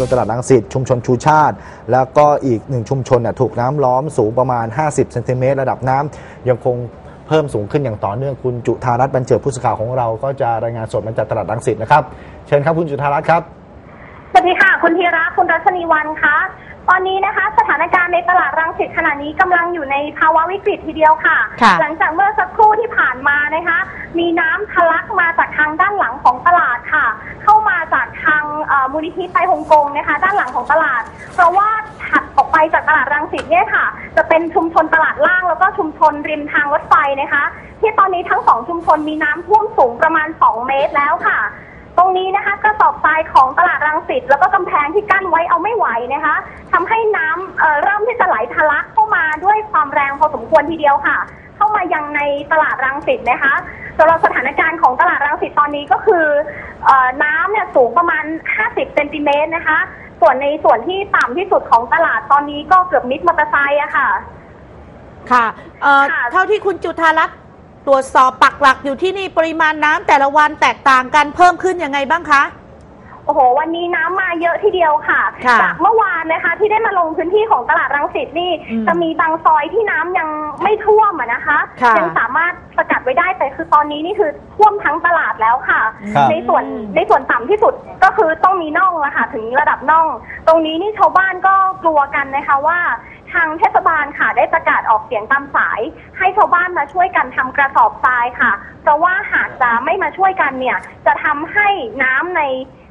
ชนตลาดรังสิตชุมชนชูชาติ แล้วก็อีกหนึ่งชุมชนน่ะถูกน้ำล้อมสูงประมาณ 50เซนติเมตรระดับน้ำยังคงเพิ่มสูงขึ้นอย่างต่อเนื่องคุณจุธารัตน์บรรเจิดผู้สื่อข่าวของเราก็จะรายงานสดมาจากตลาดรังสิตนะครับ เชิญครับคุณจุธารัตน์ครับสวัสดีค่ะ คุณธีระคุณรัชนีวันคะตอนนี้นะคะสถานการณ์ในตลาดรังสิตขณะนี้กำลังอยู่ในภาวะวิกฤตทีเดียวค่ะค่ะ หลังจากเมื่อสักครู่ที่ผ่านมานะคะ มีน้ำทะลักมาจากทางด้านหลัง มูลนิธิไตรฮงกงนะคะ ด้านหลังของตลาด เพราะว่าถัดออกไปจากตลาดรังสิตเนี่ยค่ะ จะเป็นชุมชนตลาดล่างแล้วก็ชุมชนริมทางรถไฟนะคะ ที่ตอนนี้ทั้งสองชุมชนมีน้ำท่วมสูงประมาณ 2 เมตรแล้วค่ะตรงนี้นะคะกระสอบทรายของตลาดรังสิตแล้วก็กำแพงที่กั้นไว้เอาไม่ไหวนะคะทำให้น้ำเเริ่มที่จะไหลทะลักเข้ามาด้วยความแรงพอสมควรทีเดียวค่ะ เข้ามายังในตลาดรังสิตนะคะสำหรับสถานการณ์ของตลาดรังสิตตอนนี้ก็คือเออน้ำเนี่ยสูงประมาณ 50เซนติเมตรนะคะ ส่วนในส่วนที่ต่ำที่สุดของตลาดตอนนี้ก็เกือบมิดมอเตอร์ไซค์อะค่ะ ค่ะเอ่อค่ะเท่าที่คุณจุธารัตน์ตรวจสอบปักหลักอยู่ที่นี่ปริมาณน้ำแต่ละวันแตกต่างกันเพิ่มขึ้นยังไงบ้างคะ โอ้โห วันนี้น้ำมาเยอะทีเดียวค่ะ ค่ะจากเมื่อวานนะคะ ที่ได้มาลงพื้นที่ของตลาดรังสิตนี่ อืมจะมีบางซอยที่น้ำยังไม่ท่วมอะนะคะ ค่ะ ยังสามารถสกัดไว้ได้แต่คือตอนนี้นี่คือท่วมทั้งตลาดแล้วค่ะ ครับ ในส่วนในส่วนต่ำที่สุดก็คือต้องมีน่องอะค่ะ ถึงระดับน่อง ตรงนี้นี่ชาวบ้านก็กลัวกันนะคะว่า ทางเทศบาลค่ะได้ประกาศออกเสียงตามสาย ให้ชาวบ้านมาช่วยกันทำกระสอบทรายค่ะ เพราะว่าหากจะไม่มาช่วยกันเนี่ย จะทำให้น้ำใน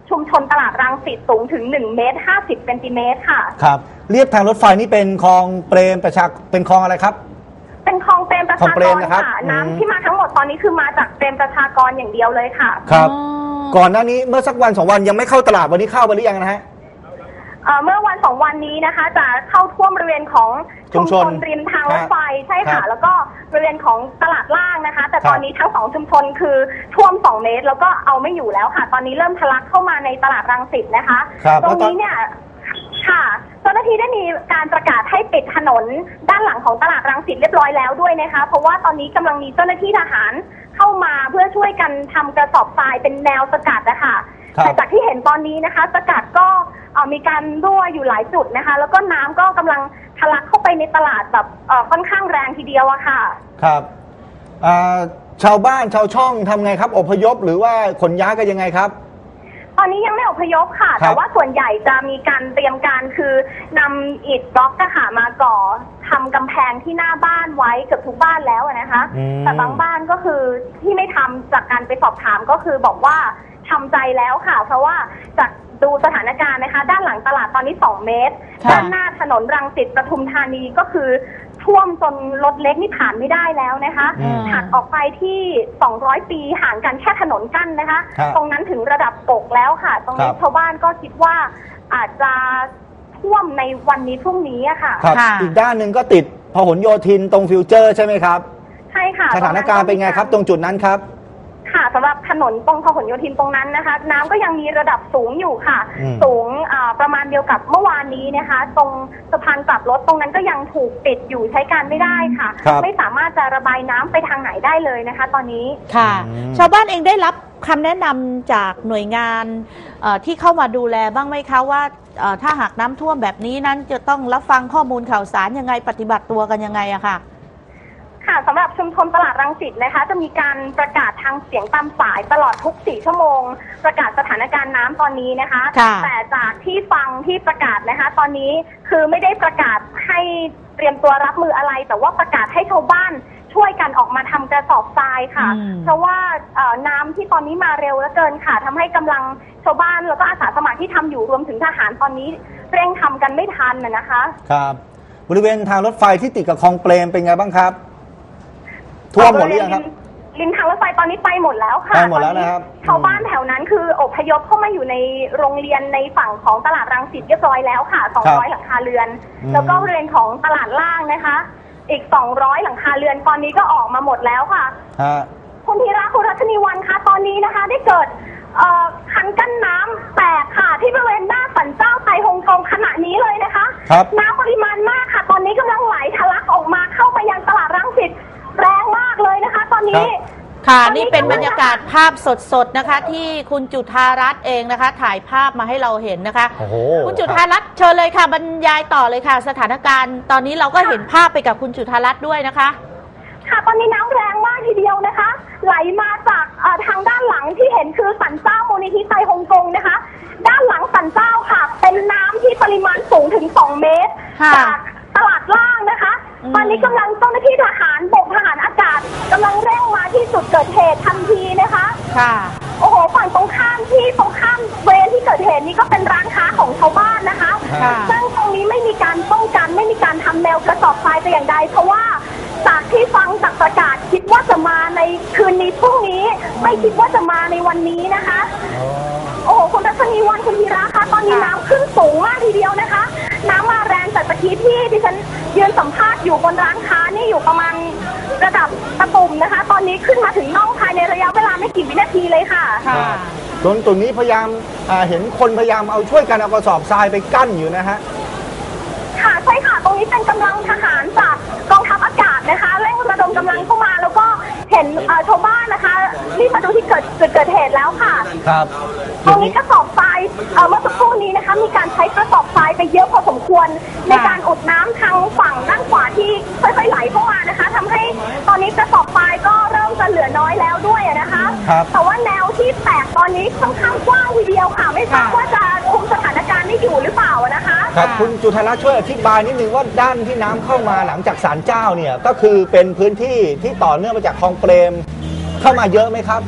ชุมชนตลาดรังสิตสูงถึง1เมตร50เซนติเมตรค่ะ ครับเรียบทางรถไฟนี่เป็นคลองเปรมประชาเป็นคลองอะไรครับ เป็นคลองเปรมประคลองชาเปรกมรนะครับค่ะ อืม น้ำที่มาทั้งหมดตอนนี้คือมาจากเปรมประชากรอย่างเดียวเลยค่ะ ครับ อ๋อ ก่อนหน้านี้เมื่อสักวันสองวันยังไม่เข้าตลาดวันนี้เข้าไปหรือยังนะฮะ เอ่อเมื่อวันสองวันนี้นะคะ จะเข้าท่วมบริเวณของชุมชนชุมชนริมทางรถไฟใช่ครัค่ะบแล้วก็บริเวณของตลาดล่างนะคะ แต่ครับตอนนี้ทั้งสองชุมชนคือท่วม2เมตร แล้วก็เอาไม่อยู่แล้วค่ะ ตอนนี้เริ่มทะลักเข้ามาในตลาดรังสิตนะคะครับตรงนี้เนี่ยค่ะเจ้าหน้าที่ได้มีการประกาศให้ปิดถนนด้านหลังของตลาดรังสิตเรียบร้อยแล้วด้วยนะคะ เพราะว่าตอนนี้กำลังมีเจ้าหน้าที่ทหารเข้ามาเพื่อช่วยกันทำกระสอบทรายเป็นแนวสกัดนะคะครับแต่จากที่เห็นตอนนี้นะคะ สกัดก็เอ่อมีการรั่วอยู่หลายจุดนะคะ แล้วก็น้ำก็กำลังทะลักเข้าไปในตลาดแบบเอ่อค่อนข้างแรงทีเดียวอะค่ะ ครับอ่าชาวบ้านชาวช่องทำไงครับอพยพหรือว่าขนย้ายกันยังไงครับตอนนี้ยังไม่อพยพค่ะครับแต่ว่าส่วนใหญ่จะมีการเตรียมการคือนำอิฐบล็อกอะค่ะมาก่อทำกำแพงที่หน้าบ้านไว้เกือบทุกบ้านแล้วอะนะคะอืมแต่บางบ้านก็คือที่ไม่ทำจากการไปสอบถามก็คือบอกว่าทำใจแล้วค่ะ เพราะว่าจาก ดูสถานการณ์นะคะ ด้านหลังตลาดตอนนี้ 2 เมตร ค่ะด้านหน้าถนนรังสิตปทุมธานีก็คือท่วมจนรถเล็กนี่ผ่านไม่ได้แล้วนะคะอืมถัดออกไปที่ 200 ปีห่างกันแค่ถนนกั้นนะคะ ครับตรงนั้นถึงระดับอกแล้วค่ะ ตรงนี้ครับ ชาวบ้านก็คิดว่าอาจจะท่วมในวันนี้พรุ่งนี้อะค่ะ ครับ ค่ะ อีกด้านหนึ่งก็ติดพหลโยธินตรงฟิวเจอร์ใช่ไหมครับ ใช่ค่ะสถานการณ์เป็นไงครับ ตรงจุดนั้นครับ ค่ะสำหรับถนนตรงพหลโยธินตรงนั้นนะคะ น้ำก็ยังมีระดับสูงอยู่ค่ะ อืม สูงอ่าประมาณเดียวกับเมื่อวานนี้นะคะ ตรงสะพานกลับรถตรงนั้นก็ยังถูกปิดอยู่ใช้การไม่ได้ค่ะ ครับ ไม่สามารถจะระบายน้ำไปทางไหนได้เลยนะคะ ตอนนี้ ค่ะ อืม ชาวบ้านเองได้รับคำแนะนำจากหน่วยงานเอ่อที่เข้ามาดูแลบ้างไหมคะว่าเอ่อถ้าหากน้ำท่วมแบบนี้นั้นจะต้องรับฟังข้อมูลข่าวสารยังไงปฏิบัติตัวกันยังไงอะค่ะ ค่ะสำหรับชุมชนตลาดรังสิตนะคะ จะมีการประกาศทางเสียงตามสายตลอดทุก4ชั่วโมง ประกาศสถานการณ์น้ำตอนนี้นะคะ ค่ะ แต่จากที่ฟังที่ประกาศนะคะ ตอนนี้คือไม่ได้ประกาศให้เตรียมตัวรับมืออะไร แต่ว่าประกาศให้ชาวบ้านช่วยกันออกมาทำกระสอบทรายค่ะ อืม เพราะว่าเอ่อน้ำที่ตอนนี้มาเร็วเหลือเกินค่ะทำให้กำลังชาวบ้านแล้วก็อาสาสมัครที่ทำอยู่รวมถึงทหารตอนนี้เร่งทำกันไม่ทันนะนะคะ ครับ บริเวณทางรถไฟที่ติดกับคลองเปรมเป็นไงบ้างครับ ท่วมหมดหรือยังครับ ริมทางรถไฟตอนนี้ไปหมดแล้วค่ะไปหมดแล้วนะครับ ตอชาวบ้านแถวนั้นคืออพยพเข้ามาอยู่ในโรงเรียนในฝั่งของตลาดรังสิตเรียบร้อยแล้วค่ะ 200 หลังคาเรือน อืม แล้วก็บริเวณของตลาดล่างนะคะ อีก 200 หลังคาเรือนตอนนี้ก็ออกมาหมดแล้วค่ะ ฮะ คุณธีระคุณรัชนีวันคะตอนนี้นะคะ ได้เกิดเอ่อคันกั้นน้ำแตกค่ะ ที่บริเวณหน้าสันเจ้าไทยฮงกงขณะนี้เลยนะคะ ครับ น้ำปริมาณมากค่ะ ตอนนี้กำลังไหลทะลักะคะตอนนี้ครับค่ะตอนนี้นี่เป็นบรรยากาศภาพสดๆนะคะ ที่คุณจุธารัตน์เองนะคะ ถ่ายภาพมาให้เราเห็นนะคะ โอ้โหคุณจุธารัตน์เชิญเลยค่ะ บรรยายต่อเลยค่ะ สถานการณ์ตอนนี้เราก็เห็นภาพไปกับคุณจุธารัตน์ด้วยนะคะ ค่ะตอนนี้น้ำแรงมากทีเดียวนะคะ ไหลมาจากเอ่อทางด้านหลังที่เห็นคือสันเจ้ามูลนิธิไตรฮงกงนะคะ ด้านหลังสันเจ้าค่ะ เป็นน้ำที่ปริมาณสูงถึง 2 เมตร ค่ะ จาก ตลาดล่างนะคะอืมตอนนี้กำลังเจ้าหน้าที่ทหารบกทหารอากาศกำลังเร่งมาที่จุดเกิดเหตุทันทีนะคะ ค่ะ โอ้โหฝั่งตรงข้ามที่ตรงข้ามเวรที่เกิดเหตุนี้ก็เป็นร้านค้าของชาวบ้านนะคะ ค่ะ ซึ่งตรงนี้ไม่มีการป้องกันไม่มีการทำแนวกระสอบทรายแต่อย่างใด เพราะว่าจากที่ฟังจากประกาศคิดว่าจะมาในคืนนี้พรุ่งนี้ ไม่คิดว่าจะมาในวันนี้นะคะ โอ้โหคุณรัชนีวันคุณธีระคะตอนนี้ค่ะน้ำขึ้นสูงมากทีเดียวนะคะ น้ำมาแรงจากตะกี้ที่ดิฉันยืนสัมภาษณ์อยู่บนร้านค้านี่อยู่ประมาณระดับตะตุ่มนะคะ ตอนนี้ขึ้นมาถึงน่องภายในระยะเวลาไม่กี่วินาทีเลยค่ะค่ะตรงตรงนี้พยายามอ่าเห็นคนพยายามเอาช่วยกันเอากระสอบทรายไปกั้นอยู่นะฮะ ค่ะใช่ค่ะ ตรงนี้เป็นกำลังทหารจากกองทัพอากาศนะคะเร่งระดมกำลังเข้ามาแล้วก็เห็นเอ่อชาวบ้านนะคะรีบมาดูที่เกิด จุดเกิดเหตุแล้วค่ะ ครับ ตรงนี้กระสอบทรายเอ่อเมื่อสักครู่นี้นะคะ มีการใช้กระสอบทรายไปเยอะพอสมควร ในการอุดน้ำทางฝั่งด้านขวาที่ค่อยๆไหลเข้ามานะคะทำให้ตอนนี้กระสอบทรายก็เริ่มจะเหลือน้อยแล้วด้วยอะนะคะ ครับ แต่ว่าแนวที่แตกตอนนี้ค่อนข้างกว้างทีเดียวค่ะ ไม่ทราบค่ะว่าจะคุมสถานการณ์ได้อยู่หรือเปล่าอะนะคะ ครับค่ะคุณจุธารัตน์ช่วยอธิบายนิดนึงว่าด้านที่น้ำเข้ามาหลังจากศาลเจ้าเนี่ยก็คือเป็นพื้นที่ที่ต่อเนื่องมาจากคลองเปรมเข้ามาเยอะไหมครับ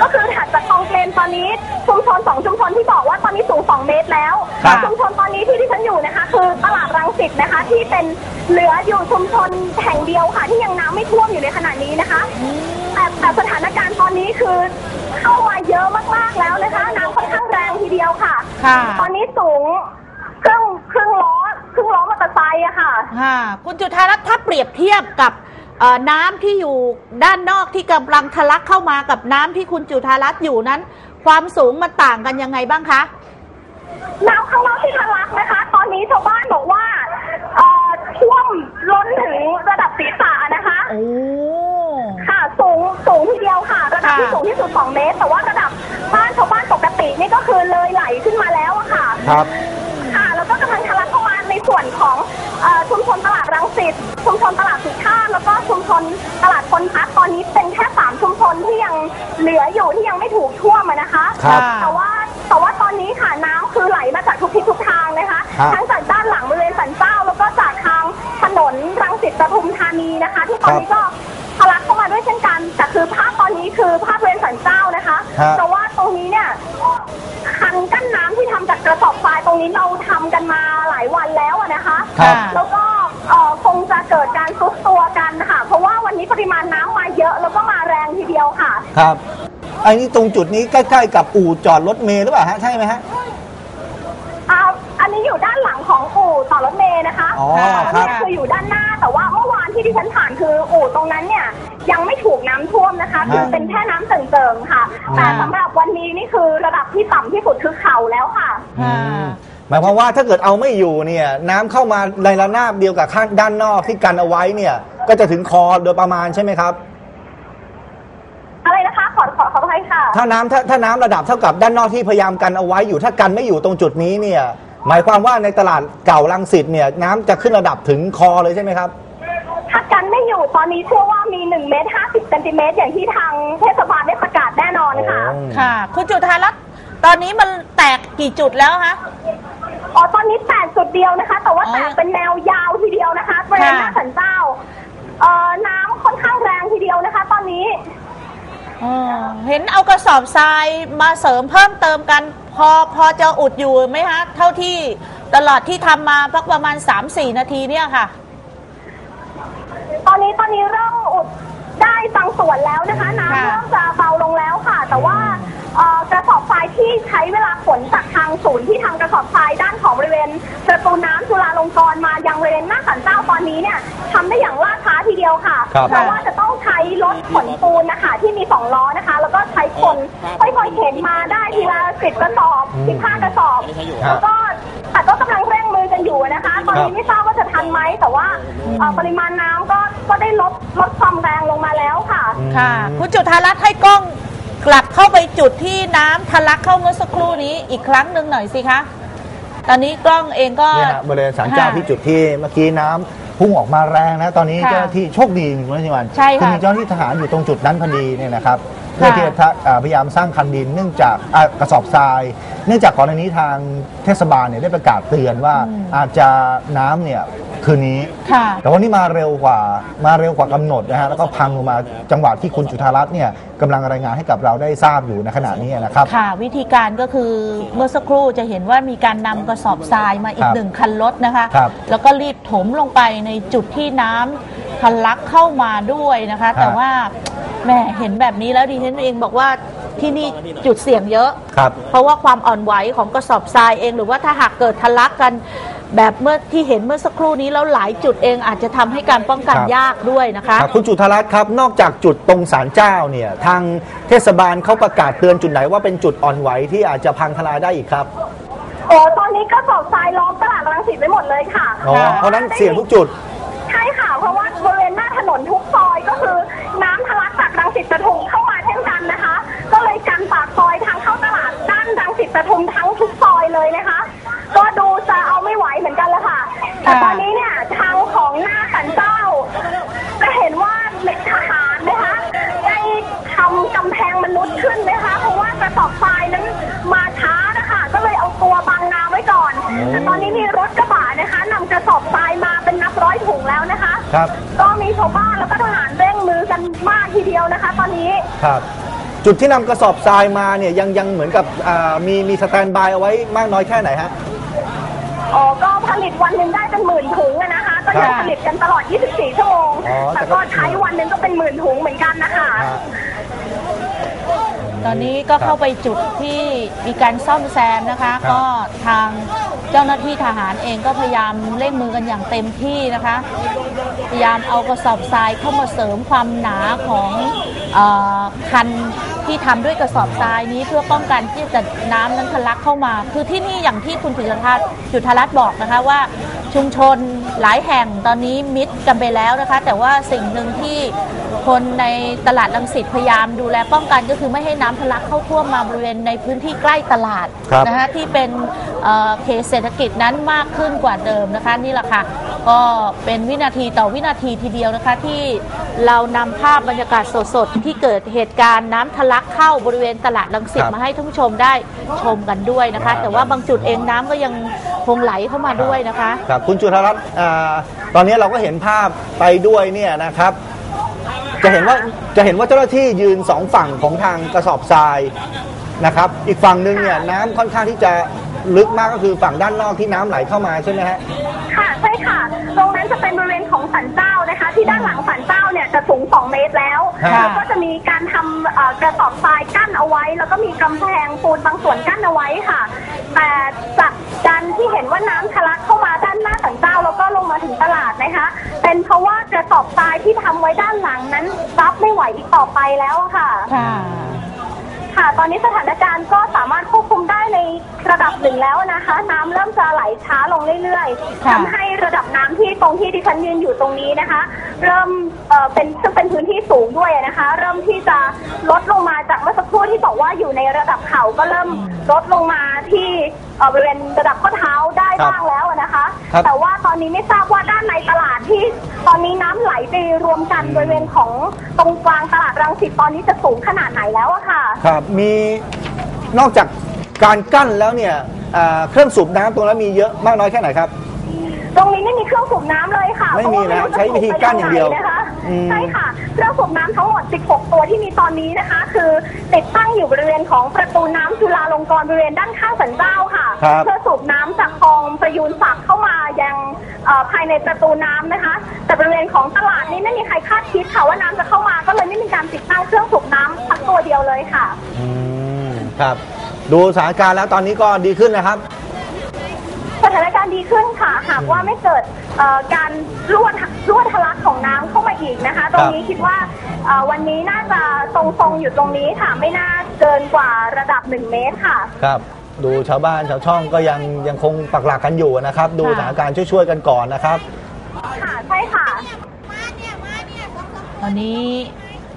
ก็คือถัดจากคลองเปรมตอนนี้ชุมชนสองชุมชนที่บอกว่าตอนนี้สูง2เมตรแล้วครับ ชุมชนตอนนี้ที่ที่ฉันอยู่นะคะ คือตลาดรังสิตนะคะ ที่เป็นเหลืออยู่ชุมชนแห่งเดียวค่ะ ที่ยังน้ำไม่ท่วมอยู่ในขณะนี้นะคะ แต่แต่สถานการณ์ตอนนี้คือเข้ามาเยอะมากๆแล้วนะคะ น้ำค่อนข้างแรงทีเดียวค่ะ ค่ะ ตอนนี้สูงครึ่งครึ่งล้อครึ่งล้อมอเตอร์ไซค์อะค่ะ ค่ะ คุณจุธารัตน์ถ้าเปรียบเทียบกับเอ่อ น้ำที่อยู่ด้านนอกที่กำลังทะลักเข้ามากับน้ำที่คุณจุธารัตน์อยู่นั้น ความสูงมันต่างกันยังไงบ้างคะน้ำข้างนอกที่ทะลักนะคะ ตอนนี้ชาวบ้านบอกว่าเอ่อท่วมล้นถึงระดับศีรษะนะคะโอ้ค่ะสูงสูงทีเดียวค่ะระดับที่ค่ะสูงที่สุด2เมตร แต่ว่าระดับบ้านชาวบ้านปกตินี่ก็คือเลยไหลขึ้นมาแล้วอะค่ะ ครับ ค่ะแล้วก็กำลังทะลักเข้ามาในส่วนของเอ่อ ชุมชนตลาดรังสิตชุมชนตลาดสุชาติแล้วก็ชุมชนตลาดคนพักตอนนี้เป็นแค่สามชุมชนที่ยังเหลืออยู่ที่ยังไม่ถูกท่วมอะนะคะครับแต่ว่าแต่ว่าตอนนี้ค่ะน้ำคือไหลมาจากทุกทิศทุกทางนะคะครับทั้งจากด้านหลังบริเวณสันเจ้า แล้วก็จากทางถนนรังสิตปทุมธานีนะคะ ที่ตอนนี้ก็ทะลักเข้ามาด้วยเช่นกันแต่คือภาพตอนนี้คือภาพบริเวณสันเจ้านะคะครับเพราะว่าตรงนี้เนี่ยคันกั้นน้ำที่ทำจากกระสอบทรายตรงนี้เราท คะครับ แล้วก็เอ่อคงจะเกิดการซุดตัวกันค่ะ เพราะว่าวันนี้ปริมาณน้ำมาเยอะแล้วก็มาแรงทีเดียวค่ะ ครับอันนี้ตรงจุดนี้ใกล้ ๆ กับอู่จอดรถเมล์หรือเปล่าฮะใช่ไหมฮะ อ่าอันนี้อยู่ด้านหลังของอู่ต่อรถเมย์นะคะอ๋ออันครันี้บคืออยู่ด้านหน้าแต่ว่าเมื่อวานที่ดิฉันผ่านคืออู่ตรงนั้นเนี่ยยังไม่ถูกน้ำท่วมนะคะ คือเป็นแค่น้ำเจิ่งๆค่ะ แต่สำหรับวันนี้นี่คือระดับที่ต่ำที่สุดคือเข่าแล้วค่ะค่ะ หมายความว่าถ้าเกิดเอาไม่อยู่เนี่ยน้ำเข้ามาในระนาบเดียวกับข้างด้านนอกที่กันเอาไว้เนี่ย ก็จะถึงคอโดยประมาณใช่ไหมครับ อะไรนะคะขอขอขออภัยค่ะ ถ้าน้ำถ้าถ้าน้ำระดับเท่ากับด้านนอกที่พยายามกันเอาไว้อยู่ถ้ากันไม่อยู่ตรงจุดนี้เนี่ย หมายความว่าในตลาดเก่าลังสิตเนี่ย น้ำจะขึ้นระดับถึงคอเลยใช่ไหมครับ ถ้ากันไม่อยู่ตอนนี้เชื่อว่ามี1เมตร50เซนติเมตรอย่างที่ทางเทศบาลได้ประกาศแน่นอนค่ะ ค่ะ คุณจุธารัตน์ตอนนี้มันแตกกี่จุดแล้วคะ อ๋อตอนนี้แตกจุดเดียวนะคะ แต่ว่าอ๋อแตกเป็นแนวยาวทีเดียวนะคะบริเวณหน้าค่ะสันเจ้า เอ่อน้ำค่อนข้างแรงทีเดียวนะคะ ตอนนี้เออเห็นเอากระสอบทรายมาเสริมเพิ่มเติมกัน พอพอจะอุดอยู่ไหมคะ เท่าที่ตลอดที่ทำมาพักประมาณ 3-4 นาทีเนี่ยค่ะ ตอนนี้ตอนนี้เริ่มอุดได้บาง ส่วนแล้วนะคะน้ำค่ะ เริ่มจะเบาลงแล้วค่ะ แต่ว่าเอ่อกระสอบทรายที่ใช้เวลาขนจากทางศูนย์ที่ทำกระสอบทรายด้านของบริเวณประตูน้ำจุฬาลงกรณ์มายังบริเวณหน้าสันเจ้าตอนนี้เนี่ยทำได้อย่างล่าช้าทีเดียวค่ะครับ เพราะว่าจะต้องใช้รถขนปูนนะคะที่มีสองล้อนะคะ แล้วก็ใช้คนค่อยๆเข็นมาได้ทีละสิบกระสอบสิบห้ากระสอบ แล้วก็ อาจจะก็กำลังเร่งมือกันอยู่นะคะ ตอนครันี้บไม่ทราบว่าจะทันไหมแต่ว่าเอ่อปริมาณน้ำก็ก็ได้ลดลดความแรงลงมาแล้วค่ะ ค่ะ คุณจุธารัตน์ให้กล้องกลับเข้าไปจุดที่น้ำทะลักเข้าเมื่อสักครู่นี้อีกครั้งหนึ่งหน่อยสิคะ ตอนนี้กล้องเองก็ เนี่ยฮะบริเวณศาลเจ้าค่ะที่จุดที่เมื่อกี้น้ำพุ่งออกมาแรงนะ ตอนนี้ค่ะเจ้าหน้าที่โชคดีคุณรัชวันใช่ค่ะ อมีเจ้าหน้าที่ทหารอยู่ตรงจุดนั้นพอดีเนี่ยนะครับเพื่อค่ะที่จะทะอ่าพยายามสร้างคันดิน เนื่องจากอ่ากระสอบทราย เนื่องจากก่อนหน้านี้ทางเทศบาลเนี่ยได้ประกาศเตือนว่าอาจจะน้ำเนี่ยคืนนี้ ค่ะ แต่วันนี้มาเร็วกว่ามาเร็วกว่ากำหนดนะฮะแล้วก็พังลงมาจังหวะที่คุณจุธารัตน์เนี่ยกำลังรายงานให้กับเราได้ทราบอยู่ในขณะนี้นะครับ ค่ะ วิธีการก็คือเมื่อสักครู่จะเห็นว่ามีการนำกระสอบทรายมาอีคกรับหนึ่งคันรถนะคะ ครับแล้วก็รีบถมลงไปในจุดที่น้ำทะลักเข้ามาด้วยนะคะ แต่ว่า แหมเห็นแบบนี้แล้วดิฉันเองบอกว่าที่นี่จุดเสี่ยงเยอะ ครับ เพราะว่าความอ่อนไหวของกระสอบทรายเองหรือว่าถ้าหากเกิดทะลักกันแบบเมื่อที่เห็นเมื่อสักครู่นี้แล้วหลายจุดเองอาจจะทำให้การป้องกันครับ ยากด้วยนะคะ ครับคุณจุธารัตน์ครับ นอกจากจุดตรงศาลเจ้าเนี่ย ทางเทศบาลเขาประกาศเตือนจุดไหนว่าเป็นจุดอ่อนไหวที่อาจจะพังทลายได้อีกครับ โอ้ตอนนี้ก็สอบทรายล้อมตลาดรังสิตไว้หมดเลยค่ะอ๋อ เพราะฉะนั้นเสี่ยงทุกจุด ปทุมเข้ามาเช่นกันนะคะ ก็เลยกันปากซอยทางเข้าตลาดด้านรังสิตปทุมทั้งทุกซอยเลยนะคะ ก็ดูจะเอาไม่ไหวเหมือนกันแล้วค่ะ แต่ตอนนี้เนี่ยทางของหน้าสันเจ้า จะเห็นว่าเล็กทหารนะคะได้ทำกำแพงมนุษย์ขึ้นนะคะ เพราะว่ากระสอบทรายนั้นมาช้านะคะ ก็เลยเอาตัวบังน้ำไว้ก่อน แต่ตอนนี้มีรถกระบะนะคะนำกระสอบทรายมาเป็นนับร้อยถุงแล้วนะคะครับก็มีชาวบ้านแล้วก็ ทีเดียวนะคะ ตอนนี้ ครับ จุดที่นำกระสอบทรายมาเนี่ยยังยังเหมือนกับอ่ามีมีสแตนบายเอาไว้มากน้อยแค่ไหนฮะ อ๋อ ก็ผลิตวันหนึ่งได้เป็นหมื่นถุงอะนะคะ ก็ยังค่ะผลิตกันตลอด 24 ชั่วโมง อ๋อแต่แต่ก็ ก็ใช้วันหนึ่งก็เป็นหมื่นถุงเหมือนกันนะคะ ฮะ ตอนนี้ก็เข้าไปจุดที่มีการซ่อมแซมนะคะ ครับ ก็ทาง เจ้าหน้าที่ทหารเองก็พยายามเร่งมือกันอย่างเต็มที่นะคะ พยายามเอากระสอบทรายเข้ามาเสริมความหนาของ คันที่ทำด้วยกระสอบทรายนี้เพื่อป้องกันที่จะน้ำนั้นทะลักเข้ามา คือที่นี่อย่างที่คุณจุฑาจุฑารัตน์บอกนะคะว่าชุมชนหลายแห่งตอนนี้มิดกันไปแล้วนะคะ แต่ว่าสิ่งหนึ่งที่คนในตลาดลังสิตพยายามดูแลป้องกันก็คือไม่ให้น้ำทะลักเข้าท่วมมาบริเวณในพื้นที่ใกล้ตลาดครับนะคะที่เป็นเอ่อเขตเศรษฐกิจนั้นมากขึ้นกว่าเดิมนะคะนี่แหละค่ะ ก็เป็นวินาทีต่อวินาทีทีเดียวนะคะ ที่เรานำภาพบรรยากาศสดๆ ที่เกิดเหตุการณ์น้ำทะลักเข้าบริเวณตลาดลังสิตครับมาให้ท่านผู้ชมได้ชมกันด้วยนะคะแต่ว่าบางจุดเองน้ำก็ยังคงไหลเข้ามาด้วยนะคะ ครับคุณจุธารัตน์อ่าตอนนี้เราก็เห็นภาพไปด้วยเนี่ยนะครับ จะเห็นว่าจะเห็นว่าเจ้าหน้าที่ยืนสองฝั่งของทางกระสอบทรายนะครับ อีกฝั่งหนึ่งเนี่ยน้ำค่อนข้างที่จะลึกมากก็คือฝั่งด้านนอกที่น้ำไหลเข้ามาใช่ไหมฮะ ค่ะใช่ค่ะ ตรงนั้นจะเป็นบริเวณของสันเจ้านะคะ ที่ด้านหลังสันเจ้าเนี่ยจะสูง 2 เมตรแล้วค่ะแล้วก็จะมีการทำเอ่อกระสอบทรายกั้นเอาไว้ แล้วก็มีกำแพงปูนบางส่วนกั้นเอาไว้ค่ะ แต่จากการที่เห็นว่าน้ำทะลักเข้ามาด้านหน้าสันเจ้าแล้วก็ลงมาถึงตลาดนะคะ เป็นเพราะว่ากระสอบทรายที่ทำไว้ด้านหลังนั้นรับไม่ไหวอีกต่อไปแล้วอะค่ะ ค่ะ ค่ะ ตอนนี้สถานการณ์ก็สามารถควบคุมได้ในระดับหนึ่งแล้วนะคะ น้ำเริ่มจะไหลช้าลงเรื่อยๆค่ะทำให้ระดับน้ำที่ตรงที่ดิฉันยืนอยู่ตรงนี้นะคะ เริ่มเอ่อเป็นซึ่งเป็นพื้นที่สูงด้วยนะคะ เริ่มที่จะลดลงมาจากเมื่อสักครู่ที่บอกว่าอยู่ในระดับเขาก็เริ่มลดลงมาที่เอ่อบริเวณระดับข้อเท้าได้ครั บบ้างแล้วนะคะครับแต่ว่าตอนนี้ไม่ทราบว่าด้านในตลาดที่ตอนนี้น้ำไหลไปรวมกันบริเวณของตรงกลางตลาดรังสิตตอนนี้จะสูงขนาดไหนแล้วอะค่ะ ครับมีนอกจากการกั้นแล้วเนี่ยอ่าเครื่องสูบน้ำตรงนั้นมีเยอะมากน้อยแค่ไหนครับ ตรงนี้ไม่มีเครื่องสูบน้ำเลยค่ะไม่มีนะเพราว่ารู้จใช้วิธีกั้นอย่างเดียวสูบไปทงไหนนะคะอืมใช่ค่ะเครื่องสูบน้ำทั้งหมด 16 ตัวที่มีตอนนี้นะคะ คือติดตั้ง อยู่บริเวณของประตูน้ำจุฬาลงกรณ์บริเวณด้านข้างสันเจ้าค่ะครับเพื่อสูบน้ำจากคลองประยูนศักดิ์เข้ามายังเอ่อภายในประตูน้ำนะคะ แต่บริเวณของตลาดนี้ไม่มีใครคาดคิดค่ะว่าน้ำจะเข้ามาก็เลยไม่มีการติดตั้งเครื่องสูบน้ำสักตัวเดียวเลยค่ะอืมครับ ดูสถานการณ์แล้วตอนนี้ก็ดีขึ้นนะครับสถานการณ์ดีขึ้นค่ะ หากว่าไม่เกิดเอ่อ การรั่วรั่วทะลักของน้ำเข้ามาอีกนะคะ ตรงนี้คิดว่าเอ่อวันนี้น่าจะทรงๆอยู่ตรงนี้ค่ะไม่น่าเกินกว่าระดับ1เมตรค่ะ ครับดูชาวบ้านชาวช่องก็ยังยังคงปักหลักกันอยู่นะครับ ดูสถานการณ์ช่วยๆกันก่อนนะครับ ค่ะใช่ค่ะ ตอนนี้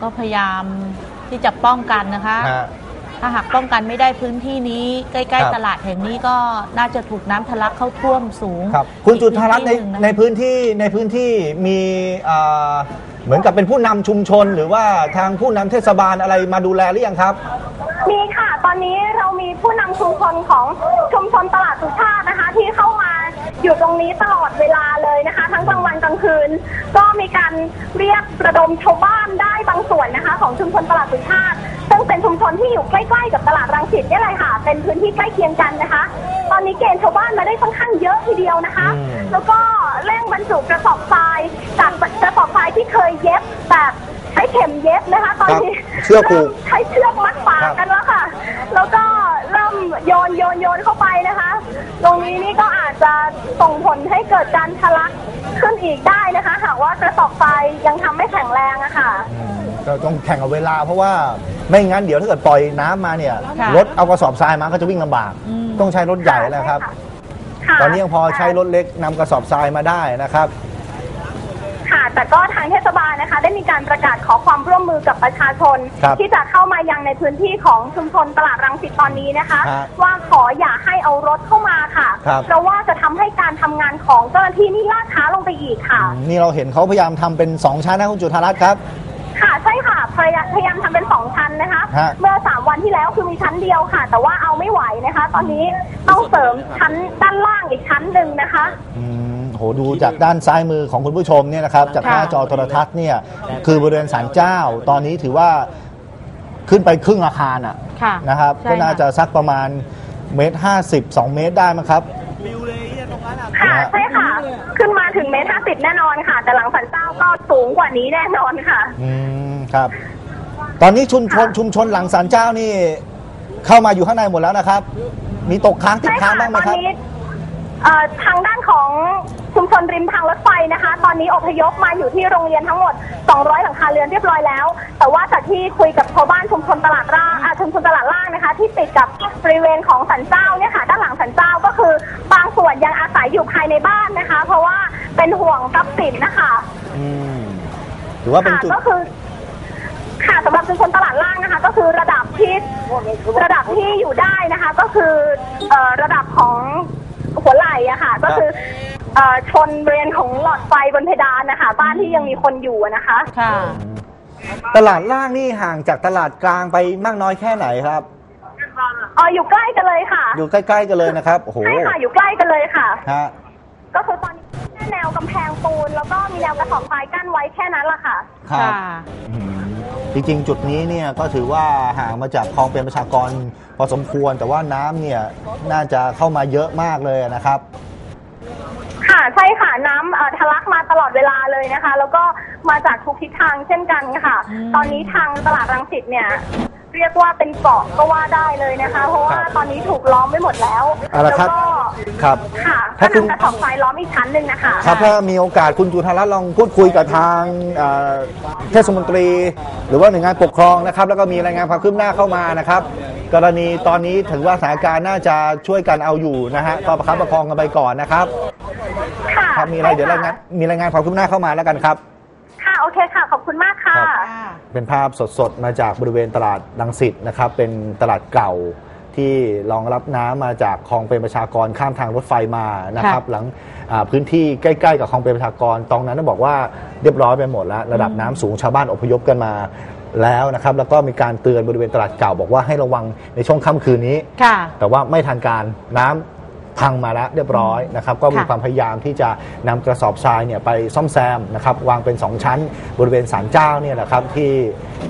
ก็พยายามที่จะป้องกันนะคะฮะ ถ้าหากป้องกันไม่ได้พื้นที่นี้ ใกล้ครับๆ ตลาดแห่งนี้ก็น่าจะถูกน้ำทะลักเข้าท่วมสูงครับคุณจุธารัตน์ในอีกพื้ที่หงะในพื้นที่ในพื้นที่มีเอ่อเหมือนกับเป็นผู้นำชุมชน หรือว่าทางผู้นำเทศบาลอะไรมาดูแลหรือยังครับ มีค่ะ ตอนนี้เรามีผู้นำชุมชนของชุมชนตลาดสุชาตินะคะ ที่เข้ามาอยู่ตรงนี้ตลอดเวลาเลยนะคะ ทั้งกลางวันกลางคืน ก็มีการเรียกระดมชาวบ้านได้บางส่วนนะคะ ของชุมชนตลาดสุชาติ ซึ่งเป็นชุมชนที่อยู่ใกล้ ๆ กับตลาดรังสิตนี่เลยค่ะ เป็นพื้นที่ใกล้เคียงกันนะคะ ตอนนี้เกณฑ์ชาวบ้านมาได้ค่อนข้างเยอะทีเดียวนะคะอืมแล้วก็เร่งบรรจุกระสอบทรายจากกระสอบทรายที่เคยเย็บแบบใช้เข็มเย็บนะคะ ตอนนี้เชือกผูกเริ่มใช้เชือกมัดปากกันแล้วค่ะ แล้วก็เริ่มโยนโยนโยนเข้าไปนะคะ ตรงนี้นี่ก็อาจจะส่งผลให้เกิดการทะลักขึ้นอีกได้นะคะ หากว่ากระสอบทรายยังทำไม่แข็งแรงอะค่ะ ก็ต้องแข่งกับเวลา เพราะว่าไม่งั้นเดี๋ยวถ้าเกิดปล่อยน้ำมาเนี่ยค่ะ รถเอากระสอบทรายมาก็จะวิ่งลำบาก อืม ต้องใช้รถใหญ่แล้วครับ ค่ะตอนนี้ยังพอใช้รถเล็กนำกระสอบทรายมาได้นะครับ ค่ะ แต่ก็ทางเทศบาลนะคะ ได้มีการประกาศขอความร่วมมือกับประชาชน ครับที่จะเข้ามายังในพื้นที่ของชุมชนตลาดรังสิตตอนนี้นะคะ ฮะว่าขออย่าให้เอารถเข้ามาค่ะ ครับ เพราะว่าจะทำให้การทำงานของเจ้าหน้าที่นี่ล่าช้าลงไปอีกค่ะ นี่เราเห็นเขาพยายามทำเป็น 2 ชั้นนะคุณจุธารัตน์ครับ ค่ะใช่ค่ะ พยายามพยายามทำเป็นสองชั้นนะคะ ฮะ เมื่อสามวันที่แล้วคือมีชั้นเดียวค่ะ แต่ว่าเอาไม่ไหวนะคะ ตอนนี้ต้องเสริมชั้นด้านล่างอีกชั้นหนึ่งนะคะ อืมโหดูจากด้านซ้ายมือของคุณผู้ชมเนี่ยนะครับ จากหน้าค่ะจอโทรทัศน์เนี่ยคือบริเวณศาลเจ้า ตอนนี้ถือว่าขึ้นไปครึ่งอาคารอะค่ะนะครับ ใช่ก็น่าจะสักประมาณเมตรห้าสิบสองเมตรได้มั้งครับ ค่ะฮะใช่ค่ะ ขึ้นมาถึงเมตรห้าสิบแน่นอนค่ะ แต่หลังสันเจ้าก็สูงกว่านี้แน่นอนค่ะ อืมครับ ตอนนี้ชุมชนชุมชนหลังศาลเจ้านี่ เข้ามาอยู่ข้างในหมดแล้วนะครับ มีตกค้างติดใช่ค้างค่ะบ้างไหมตอนครับ นี้เอ่อทางด้านของ ชุมชนริมทางรถไฟนะคะ ตอนนี้อพยพมาอยู่ที่โรงเรียนทั้งหมด 200 หลังคาเรือนเรียบร้อยแล้ว แต่ว่าจากที่คุยกับชาวบ้านชุมชนตลาดล่างอ่าชุมชนตลาดล่างนะคะ ที่ติดกับบริเวณของสันเจ้าเนี่ยค่ะด้านหลังสันเจ้าก็คือบางส่วนยังอาศัยอยู่ภายในบ้านนะคะ เพราะว่าเป็นห่วงทรัพย์สินนะคะอืมถือว่าเป็นค่ะจุดก็คือค่ะสำหรับชุมชนตลาดล่างนะคะ ก็คือระดับที่ระดับที่อยู่ได้นะคะ ก็คือเอ่อระดับของหัวไหล่อะค่ะ ก็คือ เอ่อชนบริเวณของหลอดไฟบนเพดานนะคะบ้านที่ยังมีคนอยู่อะนะคะ ค่ะ ตลาดล่างนี่ห่างจากตลาดกลางไปมากน้อยแค่ไหนครับ เอออยู่ใกล้กันเลยค่ะอยู่ใกล้ๆกันเลยนะครับโอ้โหใช่ค่ะอยู่ใกล้กันเลยค่ะ ฮะก็คือตอนนี้แค่แนวกำแพงปูน แล้วก็มีแนวกระสอบทรายกั้นไว้แค่นั้นละค่ะ ครับค่ะอืมจริงๆ จุดนี้เนี่ยก็ถือว่าห่างมาจากคลองเป็นประชากรพอสมควร แต่ว่าน้ำเนี่ยน่าจะเข้ามาเยอะมากเลยนะครับ ค่ะใช่ค่ะน้ำเอ่อทะลักมาตลอดเวลาเลยนะคะ แล้วก็มาจากทุกทิศทางเช่นกันค่ะอืมตอนนี้ทางตลาดรังสิตเนี่ย เรียกว่าเป็นเกาะก็ว่าได้เลยนะคะ เพราะว่าครับตอนนี้ถูกล้อมไว้หมดแล้วเอาละแล้วครับก็ครับค่ะถ้าก็คุณ นำกระสอบทรายล้อมอีกชั้นหนึ่งนะคะ ครับถ้ามีโอกาสคุณจุธารัตน์ลองพูดคุยกับทางเอ่อเทศมนตรี หรือว่าหน่วยงานปกครองนะครับ แล้วก็มีรายงานความคืบหน้าเข้ามานะครับ กรณีตอนนี้ถือว่าสถานการณ์น่าจะช่วยกันเอาอยู่นะฮะก็ประคับประคองกันไปก่อนนะครับค่ะครับมีอะไรเดี๋ยวรายงานมีรายงานความคืบหน้าเข้ามาแล้วกันครับค่ะ โอเคค่ะ ขอบคุณมากค่ะ ครับเป็นภาพสดๆ มาจากบริเวณตลาดดังสิตนะครับ เป็นตลาดเก่าที่รองรับน้ำมาจากคลองเป็นประชากรข้ามทางรถไฟมานะครับ หลังอ่าพื้นที่ใกล้ๆ กับคลองเป็นประชากรตรงนั้นต้องบอกว่าเรียบร้อยไปหมดแล้ว ระดับน้ำสูงชาวบ้านอพยพกันมาแล้วนะครับ แล้วก็มีการเตือนบริเวณตลาดเก่าบอกว่าให้ระวังในช่วงค่ำคืนนี้ ค่ะ แต่ว่าไม่ทันการน้ำ พังมาแล้วเรียบร้อยนะครับก็มีค่ะความพยายามที่จะนำกระสอบทรายเนี่ยไปซ่อมแซมนะครับวางเป็น 2 ชั้น บริเวณศาลเจ้าเนี่ยนะครับที่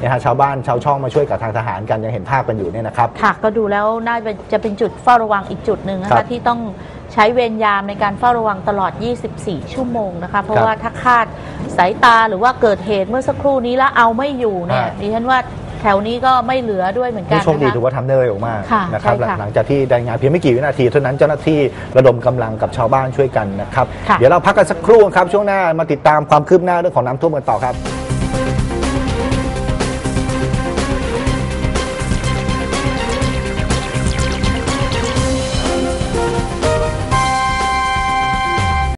นะฮะชาวบ้านชาวช่องมาช่วยกับทางทหารกันยังเห็นภาพกันอยู่เนี่ยนะครับค่ะก็ดูแล้วน่าจะเป็นจุดเฝ้าระวังอีกจุดหนึ่งนะครัคะบที่ต้องใช้เวรยามในการเฝ้าระวังตลอด 24 ชั่วโมงนะคะ เพราะครับว่าถ้าคาดสายตาหรือว่าเกิดเหตุเมื่อสักครู่นี้แล้วเอาไม่อยู่เนี่ยฮะดิฉันว่า แถวนี้ก็ไม่เหลือด้วยเหมือนกันนี่โชคดีนะคะถือว่าทำได้เร็วมากค่ะนะครับใช่ค่ะหลังจากที่รายงานเพียงไม่กี่วินาทีเท่านั้นเจ้าหน้าที่ระดมกำลังกับชาวบ้านช่วยกันนะครับ ค่ะ เดี๋ยวเราพักกันสักครู่ครับช่วงหน้ามาติดตามความคืบหน้าเรื่องของน้ำท่วมกันต่อครับ